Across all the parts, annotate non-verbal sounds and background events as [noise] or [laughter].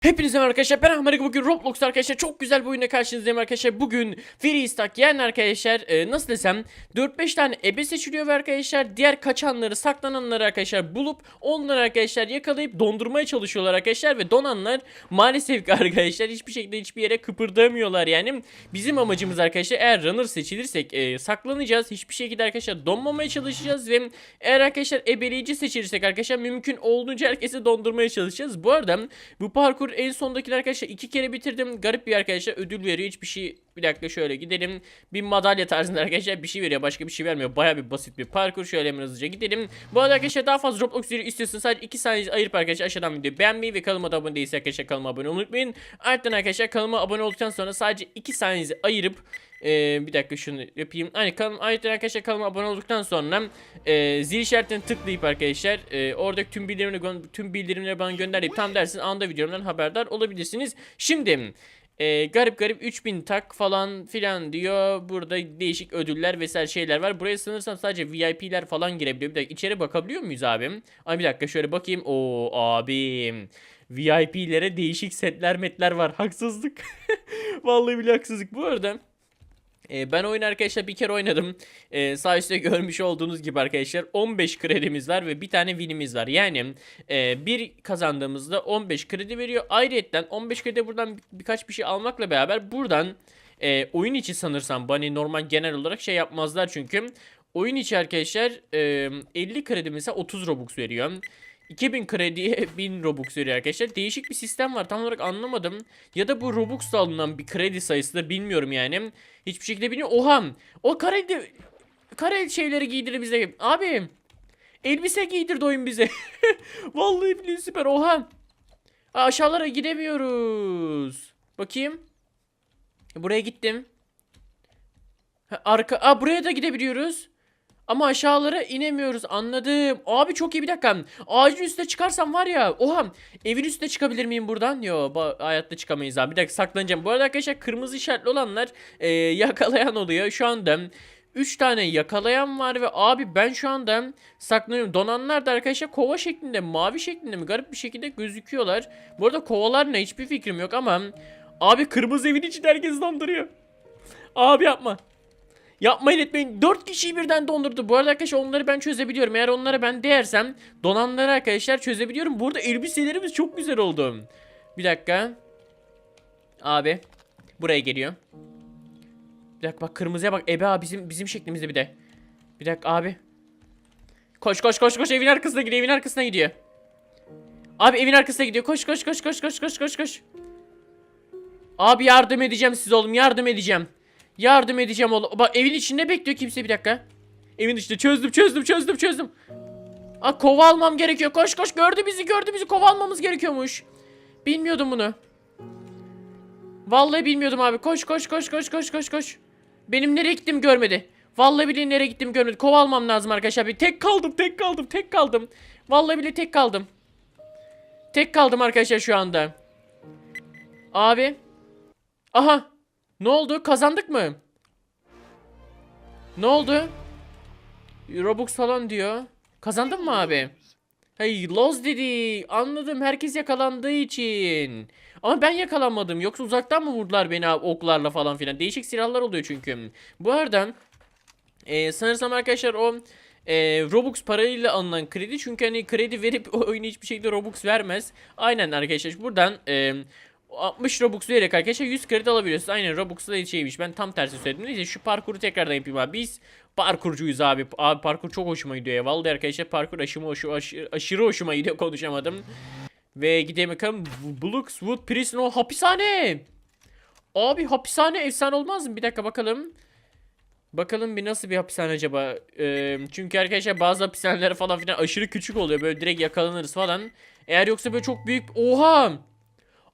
Hepinize merhaba arkadaşlar ben Ahmet bugün Roblox arkadaşlar çok güzel bir oyunla karşınızdayım arkadaşlar. Bugün Free Stack yani arkadaşlar e, nasıl desem 4-5 tane ebe seçiliyor ve arkadaşlar diğer kaçanları saklananları arkadaşlar bulup onları arkadaşlar yakalayıp dondurmaya çalışıyorlar arkadaşlar ve donanlar maalesef ki arkadaşlar hiçbir şekilde hiçbir yere kıpırdamıyorlar yani. Bizim amacımız arkadaşlar eğer runner seçilirsek e, saklanacağız hiçbir şekilde arkadaşlar donmamaya çalışacağız ve eğer arkadaşlar ebeleyici seçilirsek arkadaşlar mümkün olduğunca herkesi dondurmaya çalışacağız. Bu arada bu parkur en sondakini arkadaşlar iki kere bitirdim. Garip bir arkadaşlar ödül veriyor. Hiçbir şey bir dakika şöyle gidelim. Bir madalya tarzında arkadaşlar bir şey veriyor. Başka bir şey vermiyor. Baya bir basit bir parkur. Şöyle hemen hızlıca gidelim. Bu arada arkadaşlar daha fazla Roblox videoyu istiyorsanız sadece 2 saniye ayırıp arkadaşlar aşağıdan videoyu beğenmeyi ve kanalıma da abone değilseniz arkadaşlar kanalıma abone olmayı unutmayın. Ardından arkadaşlar kanalıma abone olduktan sonra sadece 2 saniyenizi ayırıp ee, bir dakika şunu yapayım. Hani kanal ayrıca arkadaşlar kanalıma abone olduktan sonra e, zil işaretini tıklayıp arkadaşlar e, oradaki tüm bildirimleri tüm bildirimleri bana gönderip tam dersiniz anda videomdan haberdar olabilirsiniz. Şimdi e, garip garip 3000 tak falan filan diyor. Burada değişik ödüller vesaire şeyler var. Buraya sanırsam sadece VIP'ler falan girebiliyor. Bir dakika içeri bakabiliyor muyuz abim? Ay bir dakika şöyle bakayım. Oo abim. VIP'lere değişik setler metler var. Haksızlık. [laughs] Vallahi bile haksızlık. Bu arada e, ben oyun arkadaşlar bir kere oynadım. E, sağ üstte görmüş olduğunuz gibi arkadaşlar 15 kredimiz var ve bir tane winimiz var. Yani e, bir kazandığımızda 15 kredi veriyor. Ayrıca 15 kredi buradan bir- birkaç bir şey almakla beraber buradan e, oyun içi sanırsam bu hani normal genel olarak şey yapmazlar çünkü. Oyun içi arkadaşlar e, 50 kredi mesela 30 Robux veriyor. 2000 krediye [laughs] 1000 Robux veriyor arkadaşlar. Değişik bir sistem var. Tam olarak anlamadım. Ya da bu Robux'ta alınan bir kredi sayısı da bilmiyorum yani. Hiçbir şekilde bilmiyorum. Oha! O kredi kare şeyleri giydirir bize. Abi elbise giydirdi oyun bize. [laughs] Vallahi billahi süper. Oha! Aa, aşağılara gidemiyoruz. Bakayım. Buraya gittim. Arka Aa, buraya da gidebiliyoruz. Ama aşağılara inemiyoruz anladım. Abi çok iyi bir dakika. Ağacın üstüne çıkarsam var ya. Oha evin üstüne çıkabilir miyim buradan? Yo hayatta çıkamayız abi. Bir dakika saklanacağım. Bu arada arkadaşlar kırmızı işaretli olanlar e, [laughs] yakalayan oluyor. Şu anda 3 tane yakalayan var ve abi ben şu anda saklanıyorum. Donanlar da arkadaşlar kova şeklinde mavi şeklinde mi garip bir şekilde gözüküyorlar. Bu arada kovalar ne hiçbir fikrim yok ama abi kırmızı evin içinde herkes donduruyor. Abi yapma. Yapmayın etmeyin. 4 kişiyi birden dondurdu. Bu arada arkadaşlar onları ben çözebiliyorum. Eğer onlara ben değersem donanları arkadaşlar çözebiliyorum. Burada elbiselerimiz çok güzel oldu. Bir dakika. Abi. Buraya geliyor. Bir dakika bak kırmızıya bak. Ebe abi bizim bizim şeklimizde bir de. Bir dakika abi. Koş koş koş koş evin arkasına gidiyor. Evin arkasına gidiyor. Abi evin arkasına gidiyor. Koş koş koş koş koş koş koş koş. Abi yardım edeceğim size oğlum. Yardım edeceğim. Yardım edeceğim oğlum. Bak evin içinde bekliyor kimse bir dakika. Evin içinde çözdüm çözdüm çözdüm çözdüm. Aa kova almam gerekiyor. Koş koş gördü bizi gördü bizi kova almamız gerekiyormuş. Bilmiyordum bunu. Vallahi bilmiyordum abi. Koş koş koş koş koş koş koş. Benim nereye gittim görmedi. Vallahi bile nereye gittim görmedi. Kova almam lazım arkadaşlar. Bir tek kaldım tek kaldım tek kaldım. Vallahi bile tek kaldım. Tek kaldım arkadaşlar şu anda. Abi. Aha. Ne oldu? Kazandık mı? Ne oldu? Robux falan diyor. Kazandın mı abi? Hey loz dedi. Anladım. Herkes yakalandığı için. Ama ben yakalanmadım. Yoksa uzaktan mı vurdular beni abi, oklarla falan filan. Değişik silahlar oluyor çünkü. Bu arada e, sanırsam arkadaşlar o e, Robux parayla alınan kredi. Çünkü hani kredi verip [laughs] oyunu hiçbir şekilde Robux vermez. Aynen arkadaşlar buradan e, 60 Robux vererek arkadaşlar 100 kredi alabiliyorsunuz. Aynen Robux'la da şeymiş. Ben tam tersi söyledim. Neyse şu parkuru tekrardan yapayım abi. Biz parkurcuyuz abi. Abi parkur çok hoşuma gidiyor ya. Vallahi arkadaşlar parkur aşımı hoşu, aşırı, hoşuma gidiyor konuşamadım. Ve gidelim bakalım. Blookswood Prison o hapishane. Abi hapishane efsane olmaz mı? Bir dakika bakalım. Bakalım bir nasıl bir hapishane acaba? Ee, çünkü arkadaşlar bazı hapishaneler falan filan aşırı küçük oluyor. Böyle direkt yakalanırız falan. Eğer yoksa böyle çok büyük... Oha!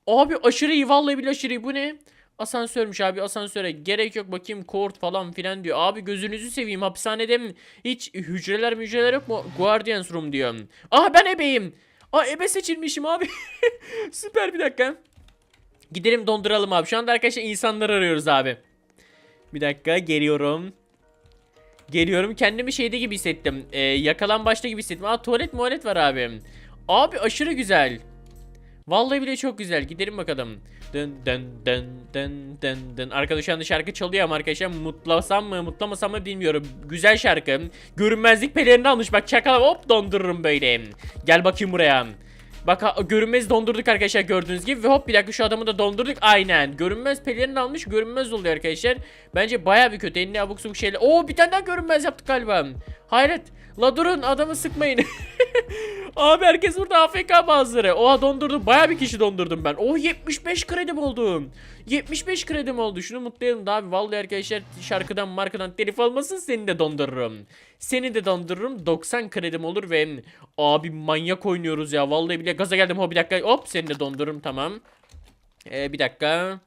Abi aşırı iyi vallahi bile aşırı iyi. Bu ne? Asansörmüş abi asansöre gerek yok bakayım kort falan filan diyor. Abi gözünüzü seveyim hapishanede mi? Hiç hücreler mücreler yok mu? Guardians room diyor. Aha ben ebeyim. Aa ebe seçilmişim abi. [laughs] Süper bir dakika. Gidelim donduralım abi. Şu anda arkadaşlar insanlar arıyoruz abi. Bir dakika geliyorum. Geliyorum kendimi şeyde gibi hissettim. Ee, yakalan başta gibi hissettim. Aa tuvalet muhalet var abi. Abi aşırı güzel. Vallahi bile çok güzel. Gidelim bakalım. Dın dın dın dın dın dın. Arkadaş şarkı çalıyor ama arkadaşlar mutlasam mı mutlamasam mı bilmiyorum. Güzel şarkı. Görünmezlik pelerini almış. Bak çakal hop dondururum böyle. Gel bakayım buraya. Bak görünmez dondurduk arkadaşlar gördüğünüz gibi ve hop bir dakika şu adamı da dondurduk aynen görünmez pelerini almış görünmez oluyor arkadaşlar bence baya bir kötü eline abuk subuk şeyler Oo bir tane daha görünmez yaptık galiba hayret la durun adamı sıkmayın [laughs] [laughs] Abi herkes burada AFK bazıları. Oha dondurdum. Baya bir kişi dondurdum ben. Oh 75 kredim oldu. 75 kredim oldu. Şunu mutlayalım da abi. Vallahi arkadaşlar şarkıdan markadan telif olmasın seni de dondururum. Seni de dondururum. 90 kredim olur ve abi manyak oynuyoruz ya. Vallahi bile gaza geldim. Ho bir dakika. Hop seni de dondururum tamam. Ee, bir dakika.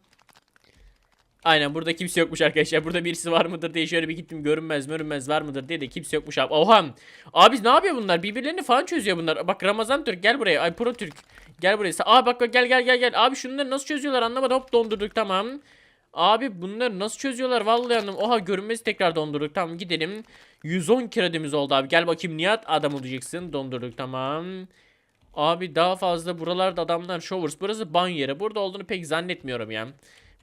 Aynen burada kimse yokmuş arkadaşlar. Burada birisi var mıdır diye şöyle bir gittim. Görünmez görünmez var mıdır diye de kimse yokmuş abi. Oha. Abi ne yapıyor bunlar? Birbirlerini falan çözüyor bunlar. Bak Ramazan Türk gel buraya. Ay Pro Türk. Gel buraya. Aa bak bak gel gel gel gel. Abi şunları nasıl çözüyorlar anlamadım. Hop dondurduk tamam. Abi bunları nasıl çözüyorlar vallahi anlamadım. Oha görünmezi tekrar dondurduk. Tamam gidelim. 110 kredimiz oldu abi. Gel bakayım Nihat adam olacaksın. Dondurduk tamam. Abi daha fazla buralarda adamlar showers. Burası ban yeri. Burada olduğunu pek zannetmiyorum ya.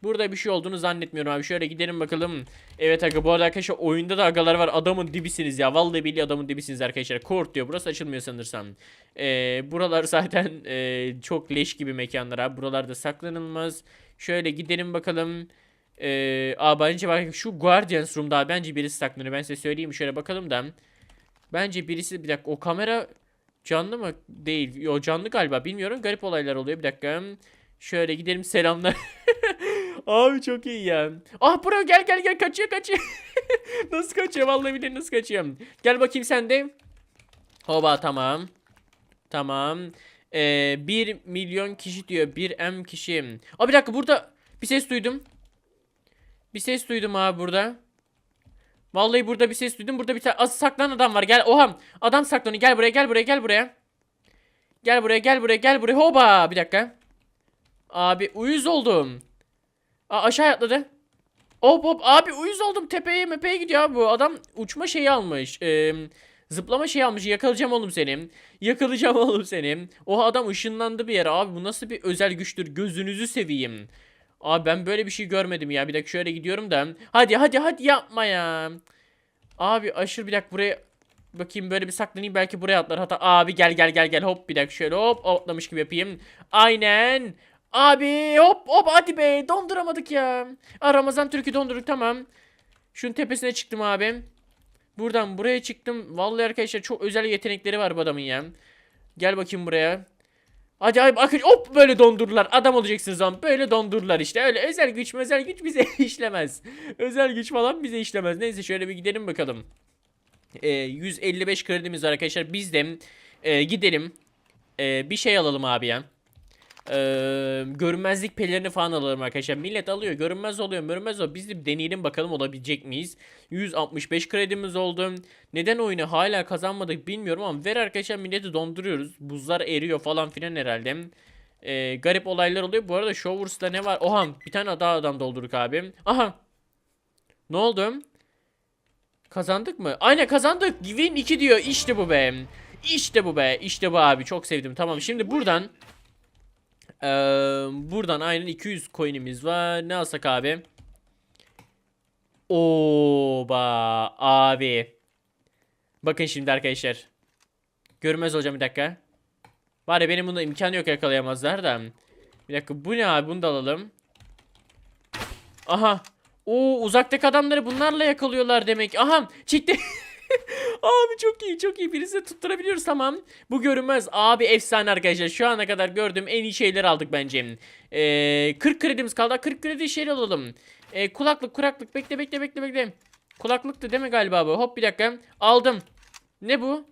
Burada bir şey olduğunu zannetmiyorum abi. Şöyle gidelim bakalım. Evet aga bu arada arkadaşlar oyunda da agalar var. Adamın dibisiniz ya. Vallahi billahi adamın dibisiniz arkadaşlar. Court diyor. Burası açılmıyor sanırsam. Ee, buralar [laughs] zaten e, çok leş gibi mekanlar abi. Buralarda saklanılmaz. Şöyle gidelim bakalım. Ee, aa bence bak şu Guardians Room'da bence birisi saklanıyor. Ben size söyleyeyim şöyle bakalım da. Bence birisi bir dakika o kamera canlı mı? Değil. Yo canlı galiba bilmiyorum. Garip olaylar oluyor. Bir dakika. Şöyle gidelim selamlar. [laughs] Abi çok iyi ya. Ah bro gel gel gel kaçıyor kaçıyor. [laughs] nasıl kaçıyor vallahi billahi nasıl kaçıyor. Gel bakayım sen de. Hoba tamam. Tamam. Ee, 1 milyon kişi diyor. 1 M kişi. Aa bir dakika burada bir ses duydum. Bir ses duydum abi burada. Vallahi burada bir ses duydum. Burada bir tane az saklanan adam var. Gel oha. Adam saklanıyor. Gel buraya gel buraya gel buraya. Gel buraya gel buraya gel buraya. Hoba bir dakika. Abi uyuz oldum. Aa, aşağı atladı. Hop hop. Abi uyuz oldum. Tepeye mepeye gidiyor bu adam. Uçma şeyi almış. Ee, zıplama şeyi almış. Yakalayacağım oğlum seni. Yakalayacağım [laughs] oğlum seni. O adam ışınlandı bir yere. Abi bu nasıl bir özel güçtür? Gözünüzü seveyim. Abi ben böyle bir şey görmedim ya. Bir dakika şöyle gidiyorum da. Hadi hadi hadi yapma ya. Abi aşırı bir dakika buraya bakayım. Böyle bir saklanayım. Belki buraya atlar. Hatta abi gel gel gel gel. Hop bir dakika şöyle. Hop atlamış gibi yapayım. Aynen Abi hop hop hadi be donduramadık ya. Aa, Ramazan Türk'ü dondurduk tamam. Şunun tepesine çıktım abi. Buradan buraya çıktım. Vallahi arkadaşlar çok özel yetenekleri var bu adamın ya. Gel bakayım buraya. Abi bakın hop böyle dondurdular. Adam olacaksınız zaman böyle dondurdular işte. Öyle özel güç özel güç bize [laughs] işlemez. özel güç falan bize işlemez. Neyse şöyle bir gidelim bakalım. Ee, 155 kredimiz var arkadaşlar. Biz de e, gidelim. E, bir şey alalım abi ya. Ee, görünmezlik pelerini falan alalım arkadaşlar. Millet alıyor. Görünmez oluyor. Görünmez oluyor. Biz de deneyelim bakalım olabilecek miyiz? 165 kredimiz oldu. Neden oyunu hala kazanmadık bilmiyorum ama ver arkadaşlar milleti donduruyoruz. Buzlar eriyor falan filan herhalde. Ee, garip olaylar oluyor. Bu arada Showers'ta ne var? Oha bir tane daha adam doldurduk abi. Aha. Ne oldu? Kazandık mı? Aynen kazandık. Win 2 diyor. İşte bu be. İşte bu be. İşte bu abi. Çok sevdim. Tamam şimdi buradan ee, buradan aynen 200 coin'imiz var. Ne alsak abi? Oba abi. Bakın şimdi arkadaşlar. Görmez hocam bir dakika. Var ya benim bunda imkanı yok yakalayamazlar da. Bir dakika bu ne abi bunu da alalım. Aha. Oo uzaktaki adamları bunlarla yakalıyorlar demek. Aha çıktı. [laughs] [laughs] Abi çok iyi çok iyi birisi tutturabiliyoruz tamam. Bu görünmez abi efsane arkadaşlar. Şu ana kadar gördüğüm en iyi şeyleri aldık bence. Ee, 40 kredimiz kaldı. 40 kredi şey alalım. Ee, kulaklık kulaklık bekle bekle bekle bekle. Kulaklıktı değil mi galiba bu? Hop bir dakika. Aldım. Ne bu?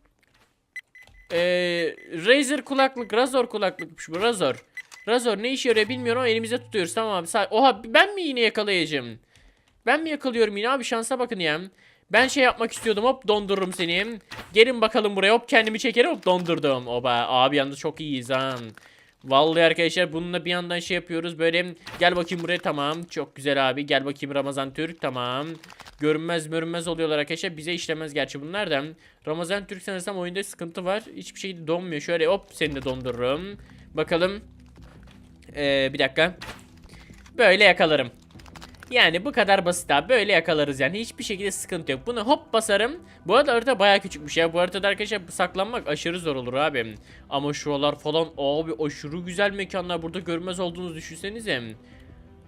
Ee, Razer kulaklık, Razor kulaklıkmış bu Razor. Razor ne işe yarıyor bilmiyorum ama elimize tutuyoruz tamam abi. Oha ben mi yine yakalayacağım? Ben mi yakalıyorum yine abi şansa bakın ya. Ben şey yapmak istiyordum hop dondururum seni. Gelin bakalım buraya hop kendimi çekerim hop dondurdum. Oba abi yalnız çok iyiyiz ha. Vallahi arkadaşlar bununla bir yandan şey yapıyoruz böyle gel bakayım buraya tamam çok güzel abi gel bakayım Ramazan Türk tamam görünmez görünmez oluyorlar arkadaşlar bize işlemez gerçi bunlar da Ramazan Türk sanırsam oyunda sıkıntı var hiçbir şey donmuyor şöyle hop seni de dondururum bakalım Ee, bir dakika. Böyle yakalarım. Yani bu kadar basit abi. Böyle yakalarız yani. Hiçbir şekilde sıkıntı yok. Bunu hop basarım. Bu arada harita bayağı küçükmüş ya. Bu haritada arkadaşlar saklanmak aşırı zor olur abi. Ama şuralar falan abi aşırı güzel mekanlar. Burada görünmez olduğunuzu düşünsenize.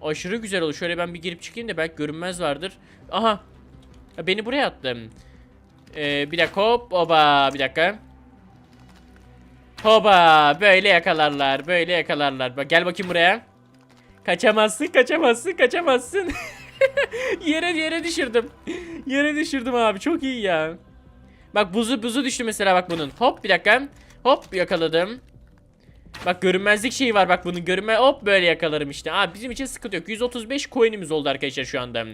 Aşırı güzel olur. Şöyle ben bir girip çıkayım da belki görünmez vardır. Aha. Beni buraya attım. Ee, bir dakika hop oba bir dakika. Hoba böyle yakalarlar böyle yakalarlar. Gel bakayım buraya. Kaçamazsın kaçamazsın kaçamazsın. [laughs] yere yere düşürdüm. Yere düşürdüm abi çok iyi ya. Bak buzu buzu düştü mesela bak bunun. Hop bir dakika. Hop yakaladım. Bak görünmezlik şeyi var bak bunun görünme hop böyle yakalarım işte. Abi bizim için sıkıntı yok. 135 coin'imiz oldu arkadaşlar şu anda.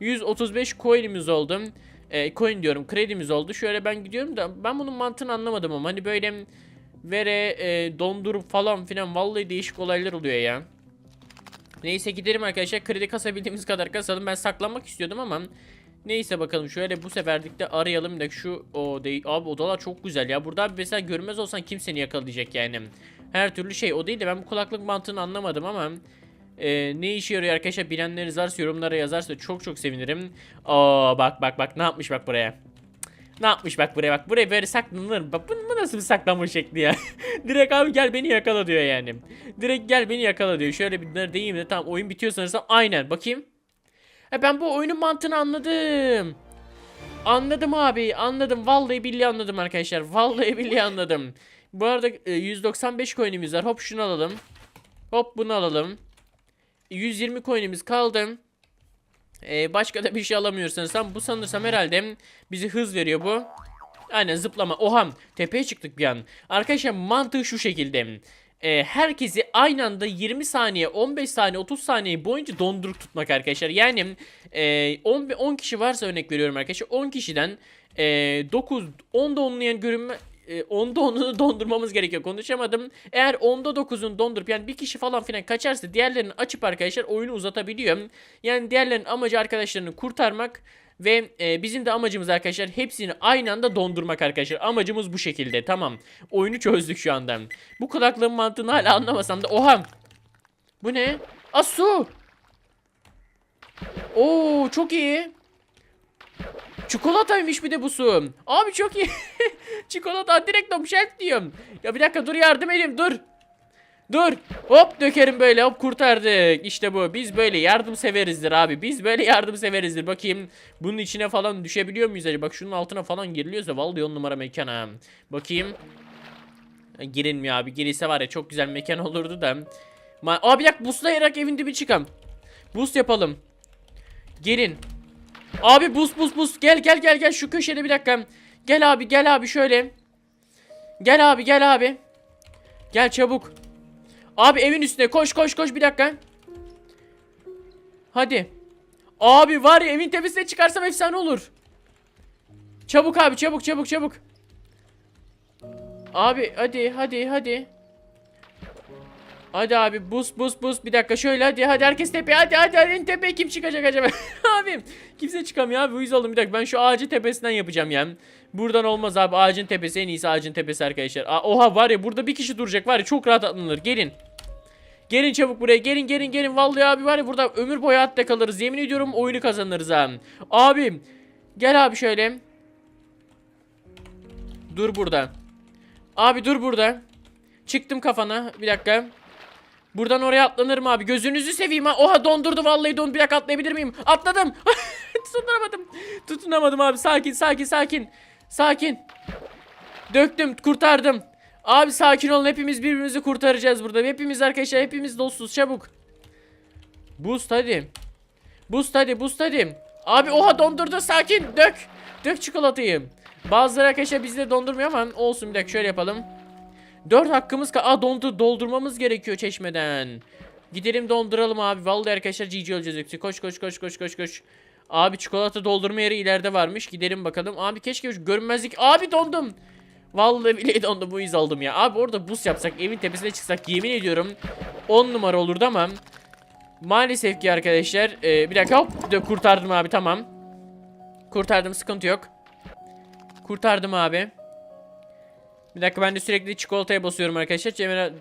135 coin'imiz oldu. E, coin diyorum kredimiz oldu. Şöyle ben gidiyorum da ben bunun mantığını anlamadım ama hani böyle vere e, dondurup falan filan vallahi değişik olaylar oluyor ya. Neyse gidelim arkadaşlar kredi kasabildiğimiz kadar kasalım. Ben saklanmak istiyordum ama neyse bakalım şöyle bu seferlik de arayalım da şu o değil abi odalar çok güzel ya. Burada mesela görmez olsan kimseni yakalayacak yani. Her türlü şey o değil de ben bu kulaklık mantığını anlamadım ama e, ne işe yarıyor arkadaşlar bilenleriniz varsa yorumlara yazarsa çok çok sevinirim. Aa bak bak bak ne yapmış bak buraya. Ne yapmış bak buraya bak buraya böyle saklanılır. Bak bu, bu nasıl bir saklanma şekli ya. [laughs] Direkt abi gel beni yakala diyor yani. Direkt gel beni yakala diyor. Şöyle bir deyim de tamam oyun bitiyor sanırsam aynen bakayım. E ben bu oyunun mantığını anladım. Anladım abi anladım vallahi billahi anladım arkadaşlar. Vallahi billahi anladım. Bu arada e, 195 coin'imiz var. Hop şunu alalım. Hop bunu alalım. 120 coin'imiz kaldı. Ee, başka da bir şey alamıyorsanız tam bu sanırsam herhalde bizi hız veriyor bu. Aynen zıplama. Oha tepeye çıktık bir an. Arkadaşlar mantığı şu şekilde. Ee, herkesi aynı anda 20 saniye, 15 saniye, 30 saniye boyunca dondurup tutmak arkadaşlar. Yani e, 10, 10 kişi varsa örnek veriyorum arkadaşlar. 10 kişiden e, 9, 10'da onlayan görünme e, onda onu dondurmamız gerekiyor. Konuşamadım. Eğer onda 9'un dondurup yani bir kişi falan filan kaçarsa diğerlerini açıp arkadaşlar oyunu uzatabiliyor. Yani diğerlerinin amacı arkadaşlarını kurtarmak ve e, bizim de amacımız arkadaşlar hepsini aynı anda dondurmak arkadaşlar. Amacımız bu şekilde. Tamam. Oyunu çözdük şu anda. Bu kulaklığın mantığını hala anlamasam da oha. Bu ne? Aa su. Oo çok iyi. Çikolataymış bir de bu su. Abi çok iyi. [laughs] Çikolata direkt top diyorum. Ya bir dakika dur yardım edeyim dur. Dur. Hop dökerim böyle hop kurtardık. İşte bu. Biz böyle yardım severizdir abi. Biz böyle yardım severizdir. Bakayım bunun içine falan düşebiliyor muyuz acaba? Bak şunun altına falan giriliyorsa vallahi on numara mekan ha. Bakayım. Girilmiyor abi. Girilse var ya çok güzel mekan olurdu da. Ma Aa bir dakika buslayarak evin dibi çıkam. Boost yapalım. Gelin. Abi buz buz buz gel gel gel gel şu köşede bir dakika. Gel abi gel abi şöyle. Gel abi gel abi. Gel çabuk. Abi evin üstüne koş koş koş bir dakika. Hadi. Abi var ya evin tepesine çıkarsam efsane olur. Çabuk abi çabuk çabuk çabuk. Abi hadi hadi hadi. Hadi abi bus bus bus. Bir dakika şöyle hadi hadi herkes tepeye hadi hadi hadi. En tepeye kim çıkacak acaba? [laughs] Abim kimse çıkamıyor abi uyuz oldum. Bir dakika ben şu ağacın tepesinden yapacağım yani buradan olmaz abi ağacın tepesi en iyisi ağacın tepesi arkadaşlar. Aa, oha var ya burada bir kişi duracak var ya çok rahat atlanır gelin. Gelin çabuk buraya gelin gelin gelin. Vallahi abi var ya burada ömür boyu hatta kalırız. Yemin ediyorum oyunu kazanırız ha. Abim gel abi şöyle. Dur burada. Abi dur burada. Çıktım kafana bir dakika Buradan oraya atlanır mı abi? Gözünüzü seveyim ha. Oha dondurdu vallahi don. Bir dakika atlayabilir miyim? Atladım. [laughs] Tutunamadım. Tutunamadım abi. Sakin sakin sakin. Sakin. Döktüm kurtardım. Abi sakin olun hepimiz birbirimizi kurtaracağız burada. Hepimiz arkadaşlar hepimiz dostuz çabuk. Boost hadi. Boost hadi boost hadi. Abi oha dondurdu sakin dök. Dök çikolatayı. Bazıları arkadaşlar bizde dondurmuyor ama olsun bir dakika şöyle yapalım. 4 hakkımız ka Aa dondu doldurmamız gerekiyor çeşmeden. Gidelim donduralım abi. Vallahi arkadaşlar GG olacağız yoksa. Koş koş koş koş koş koş. Abi çikolata doldurma yeri ileride varmış. Gidelim bakalım. Abi keşke görünmezlik. Abi dondum. Vallahi bile dondum bu iz aldım ya. Abi orada buz yapsak evin tepesine çıksak yemin ediyorum 10 numara olurdu ama maalesef ki arkadaşlar e, bir dakika hop de kurtardım abi tamam. Kurtardım sıkıntı yok. Kurtardım abi. Bir dakika ben de sürekli çikolataya basıyorum arkadaşlar.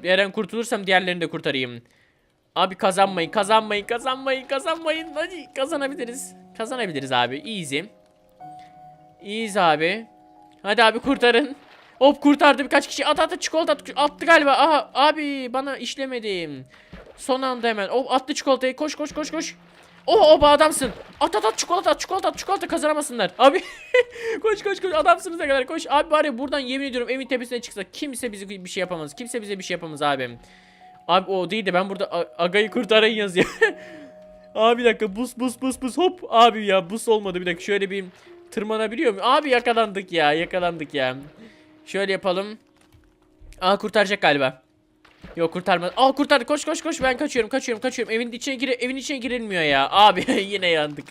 Her an kurtulursam diğerlerini de kurtarayım. Abi kazanmayın kazanmayın kazanmayın kazanmayın. Hadi kazanabiliriz. Kazanabiliriz abi easy. Easy abi. Hadi abi kurtarın. Hop kurtardı birkaç kişi. At at çikolata at- attı galiba. Aha abi bana işlemedim. Son anda hemen. Hop attı çikolatayı. Koş koş koş koş. Oh oba adamsın. At at at çikolata at çikolata at çikolata kazanamasınlar. Abi [laughs] koş koş koş adamsınız ne kadar koş. Abi bari buradan yemin ediyorum evin tepesine çıksa kimse bize bir şey yapamaz. Kimse bize bir şey yapamaz abi. Abi o değil de ben burada Aga'yı kurtarayım yazıyor. [laughs] abi bir dakika bus bus bus bus hop. Abi ya bus olmadı bir dakika şöyle bir tırmanabiliyor muyum? Abi yakalandık ya yakalandık ya. Şöyle yapalım. Aa kurtaracak galiba. Yok kurtarmadı. Aa kurtardı. Koş koş koş. Ben kaçıyorum, kaçıyorum, kaçıyorum. Evin içine gire evin içine girilmiyor ya. Abi [laughs] yine yandık.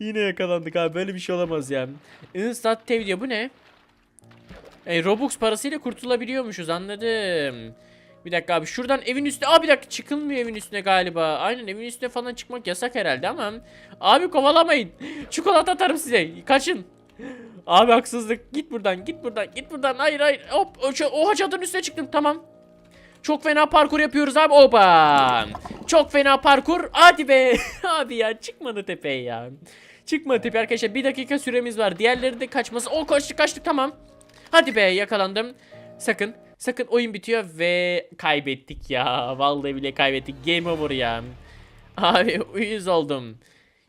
yine yakalandık abi. Böyle bir şey olamaz ya. Instant TV diyor. Bu ne? E, Robux parasıyla kurtulabiliyormuşuz. Anladım. Bir dakika abi şuradan evin üstüne Aa bir dakika çıkılmıyor evin üstüne galiba Aynen evin üstüne falan çıkmak yasak herhalde ama Abi kovalamayın Çikolata atarım size kaçın Abi haksızlık git buradan git buradan git buradan hayır hayır hop o, ç- o çatının üstüne çıktım tamam çok fena parkur yapıyoruz abi. Oba. Çok fena parkur. Hadi be. [laughs] abi ya çıkmadı tepeye ya. Çıkmadı tepe arkadaşlar. Bir dakika süremiz var. Diğerleri de kaçması. O kaçtık kaçtık tamam. Hadi be yakalandım. Sakın. Sakın oyun bitiyor ve kaybettik ya. Vallahi bile kaybettik. Game over ya. Abi uyuz oldum.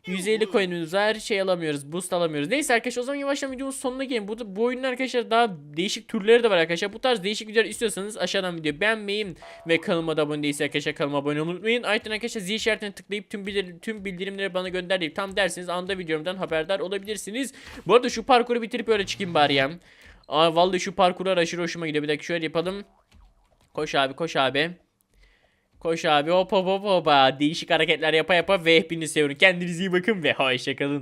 150 coin'imiz var. Şey alamıyoruz. Boost alamıyoruz. Neyse arkadaşlar o zaman yavaştan videonun sonuna gelin. Bu, bu oyunun arkadaşlar daha değişik türleri de var arkadaşlar. Bu tarz değişik videolar istiyorsanız aşağıdan video beğenmeyi ve kanalıma da abone değilse arkadaşlar kanalıma abone olmayı unutmayın. Ayrıca arkadaşlar zil işaretine tıklayıp tüm, bildir tüm bildirimleri bana gönder deyip tam derseniz anda videomdan haberdar olabilirsiniz. Bu arada şu parkuru bitirip öyle çıkayım bari ya. Aa, vallahi şu parkurlar aşırı hoşuma gidiyor. Bir dakika şöyle yapalım. Koş abi koş abi. Koş abi hop hop hop hop. Değişik hareketler yapa yapa ve hepinizi seviyorum. Kendinize iyi bakın ve hoşçakalın.